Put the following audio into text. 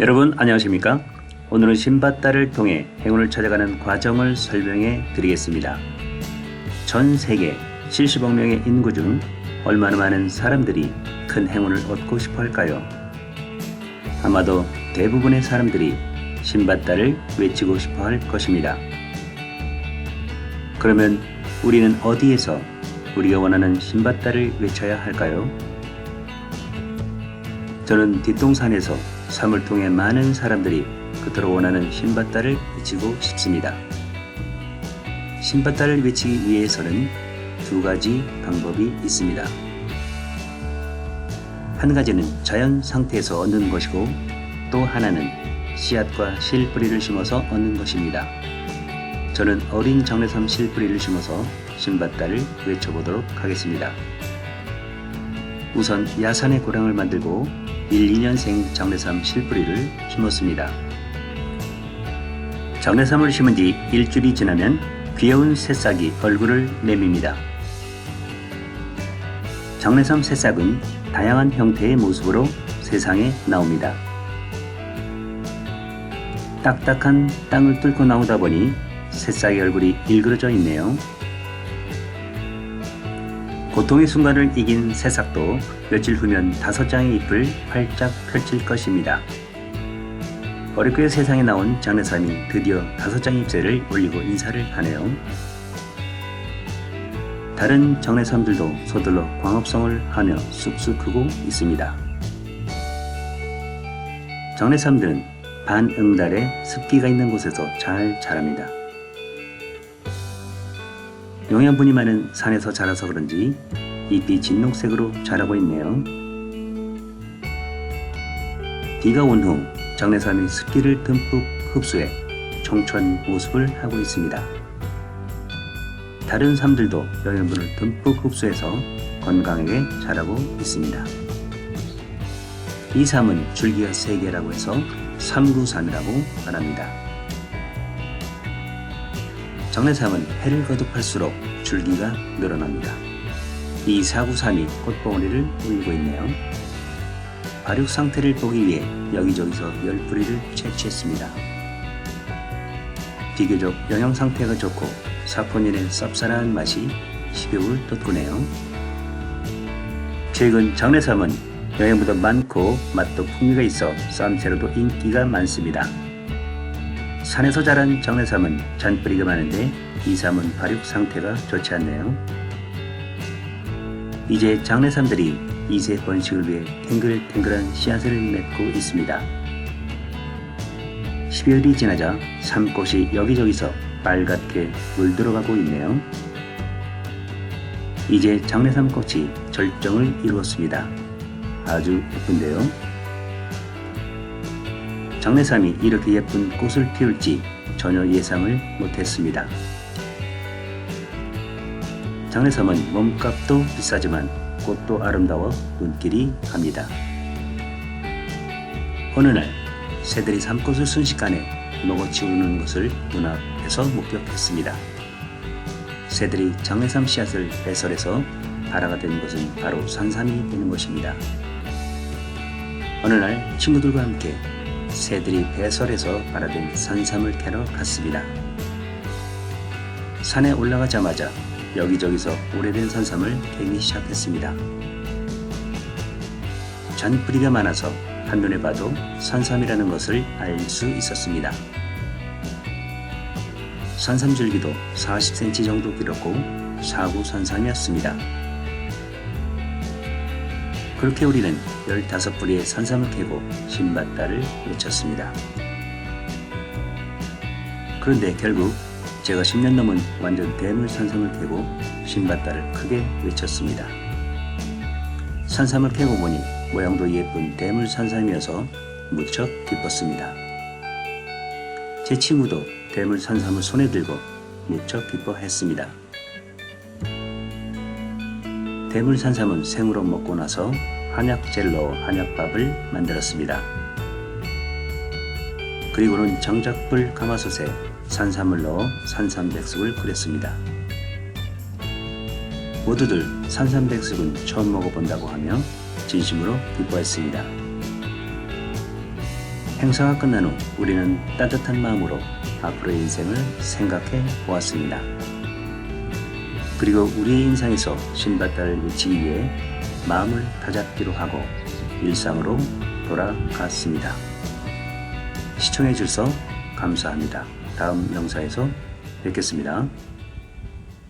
여러분 안녕하십니까? 오늘은 신밧달을 통해 행운을 찾아가는 과정을 설명해 드리겠습니다. 전 세계 70억 명의 인구 중 얼마나 많은 사람들이 큰 행운을 얻고 싶어 할까요? 아마도 대부분의 사람들이 신밧달을 외치고 싶어 할 것입니다. 그러면 우리는 어디에서 우리가 원하는 신밧달을 외쳐야 할까요? 저는 뒷동산에서 삶을 통해 많은 사람들이 그토록 원하는 신밧달을 외치고 싶습니다. 신밧달을 외치기 위해서는 두 가지 방법이 있습니다. 한 가지는 자연 상태에서 얻는 것이고 또 하나는 씨앗과 실뿌리를 심어서 얻는 것입니다. 저는 어린 장례삼 실뿌리를 심어서 신밧달을 외쳐보도록 하겠습니다. 우선 야산의 고랑을 만들고 1, 2년생 장례삼 실뿌리를 심었습니다. 장례삼을 심은 지 일주일이 지나면 귀여운 새싹이 얼굴을 내밉니다. 장례삼 새싹은 다양한 형태의 모습으로 세상에 나옵니다. 딱딱한 땅을 뚫고 나오다 보니 새싹의 얼굴이 일그러져 있네요. 고통의 순간을 이긴 새싹도 며칠 후면 다섯 장의 잎을 활짝 펼칠 것입니다. 어렵게 세상에 나온 장례삼이 드디어 다섯 장의 잎새를 올리고 인사를 하네요. 다른 장례삼들도 서둘러 광합성을 하며 쑥쑥 크고 있습니다. 장례삼들은 반응달에 습기가 있는 곳에서 잘 자랍니다. 영양분이 많은 산에서 자라서 그런지 잎이 진녹색으로 자라고 있네요. 비가 온 후 장례삼이 습기를 듬뿍 흡수해 청초한 모습을 하고 있습니다. 다른 삶들도 영양분을 듬뿍 흡수해서 건강하게 자라고 있습니다. 이 삶은 줄기가 3개라고 해서 삼구삼이라고 말합니다. 장례삼은 해를 거듭할수록 줄기가 늘어납니다. 이 사구삼이 꽃봉오리를 올리고 있네요. 발육 상태를 보기 위해 여기저기서 열 뿌리를 채취했습니다. 비교적 영양 상태가 좋고 사포닌의 쌉쌀한 맛이 식욕을 돋구네요. 최근 장례삼은 영양보다 많고 맛도 풍미가 있어 쌈채로도 인기가 많습니다. 산에서 자란 장례삼은 잔뿌리가 많은데 이 삼은 발육 상태가 좋지 않네요. 이제 장례삼들이 이세 번식을 위해 탱글탱글한 씨앗을 맺고 있습니다. 12월이 지나자 삼꽃이 여기저기서 빨갛게 물들어가고 있네요. 이제 장례삼꽃이 절정을 이루었습니다. 아주 예쁜데요. 장례삼이 이렇게 예쁜 꽃을 피울지 전혀 예상을 못했습니다. 장례삼은 몸값도 비싸지만 꽃도 아름다워 눈길이 갑니다. 어느 날 새들이 삼꽃을 순식간에 먹어치우는 것을 눈앞에서 목격했습니다. 새들이 장례삼 씨앗을 배설해서 발화가 된 것은 바로 산삼이 되는 것입니다. 어느 날 친구들과 함께 새들이 배설해서 발화된 산삼을 캐러 갔습니다. 산에 올라가자마자 여기저기서 오래된 산삼을 캐기 시작했습니다. 잔뿌리가 많아서 한눈에 봐도 산삼이라는 것을 알 수 있었습니다. 산삼 줄기도 40cm 정도 길었고 사구 산삼이었습니다. 그렇게 우리는 15뿌리의 산삼을 캐고 신밧달을 외쳤습니다. 그런데 결국 제가 10년 넘은 완전 대물 산삼을 캐고 신밧달을 크게 외쳤습니다. 산삼을 캐고 보니 모양도 예쁜 대물 산삼이어서 무척 기뻤습니다. 제 친구도 대물 산삼을 손에 들고 무척 기뻐했습니다. 대물 산삼은 생으로 먹고 나서 한약 젤로 한약밥을 만들었습니다. 그리고는 장작불 가마솥에 산삼을 넣어 산삼백숙을 끓였습니다. 모두들 산삼백숙은 처음 먹어본다고 하며 진심으로 기뻐했습니다. 행사가 끝난 후 우리는 따뜻한 마음으로 앞으로의 인생을 생각해 보았습니다. 그리고 우리의 인상에서 신밧달을 외치기 위해 마음을 다잡기로 하고 일상으로 돌아갔습니다. 시청해 주셔서 감사합니다. 다음 영상에서 뵙겠습니다.